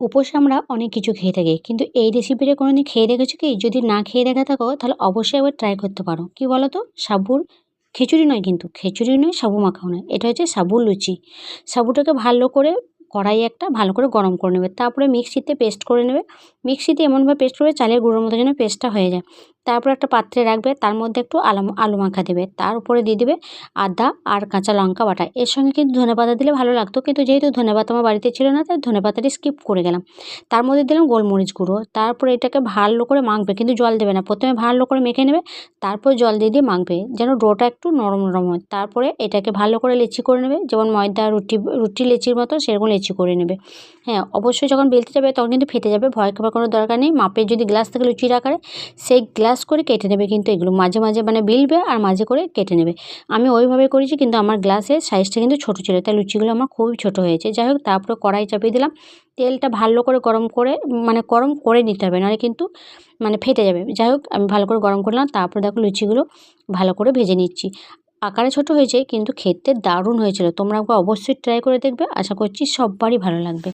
উপোসে আমরা অনেক কিছু খেয়ে থাকি। কিন্তু এই রেসিপিটা কোনোদিন খেয়ে দেখেছ কি? যদি না খেয়ে দেখা থাকো, তাহলে অবশ্যই একবার ট্রাই করতে পারো। কি বলো তো সাবুর খিচুড়ি নয় কিন্তু, খিচুড়ি নয়, সাবু মাখাও নয়। এটা হচ্ছে সাবুর লুচি। সাবুটাকে ভালো করে কড়াই একটা ভালো করে গরম করে নেবে। তারপরে মিক্সিতে পেস্ট করে নেবে। মিক্সিতে এমনভাবে পেস্ট করবে, চালের গুঁড়োর মতো যেন পেস্টটা হয়ে যায়। তারপর একটা পাত্রে রাখবে, তার মধ্যে একটু আলু আলু মাখা দেবে। তার উপরে দিয়ে দেবে আদা আর কাঁচা লঙ্কা বাটা। এর সঙ্গে কিন্তু ধনে পাতা দিলে ভালো লাগতো, কিন্তু যেহেতু ধনে পাতা আমার বাড়িতে ছিল না, তাই ধনে পাতাটি স্কিপ করে গেলাম। তার মধ্যে দিলাম গোলমরিচ গুঁড়ো। তারপরে এটাকে ভালো করে মাখবে, কিন্তু জল দেবে না। প্রথমে ভালো করে মেখে নেবে, তারপর জল দিয়ে দিয়ে মাখবে, যেন ডোটা একটু নরম নরম হয়। তারপরে এটাকে ভালো করে লেচি করে নেবে, যেমন ময়দা, রুটি রুটি লেচির মতো সেরকম লেচি করে নেবে। হ্যাঁ অবশ্যই যখন বেলতে যাবে, তখন কিন্তু ফেটে যাবে, ভয় খাবার কোনো দরকার নেই। মাপের যদি গ্লাস থাকে লুচির আকারে, সেই গ্লাস করে কেটে নেবে কিন্তু এগুলো মাঝে মাঝে মানে বিলবে আর মাঝে করে কেটে নেবে। আমি ওইভাবে করেছি কিন্তু আমার গ্লাসের সাইজটা কিন্তু ছোটো ছিল, তাই লুচিগুলো আমার খুবই ছোটো হয়েছে। যাই হোক, তারপরে কড়াই চাপিয়ে দিলাম। তেলটা ভালো করে গরম করে মানে গরম করে নিতে হবে, নাহলে কিন্তু মানে ফেটে যাবে। যাই হোক, আমি ভালো করে গরম করলাম তারপরে দেখো লুচিগুলো ভালো করে ভেজে নিচ্ছি। আকারে ছোট হয়েছে কিন্তু খেতে দারুণ হয়েছিল, তোমরা অবশ্যই ট্রাই করে দেখবে। আশা করছি সববারই ভালো লাগবে।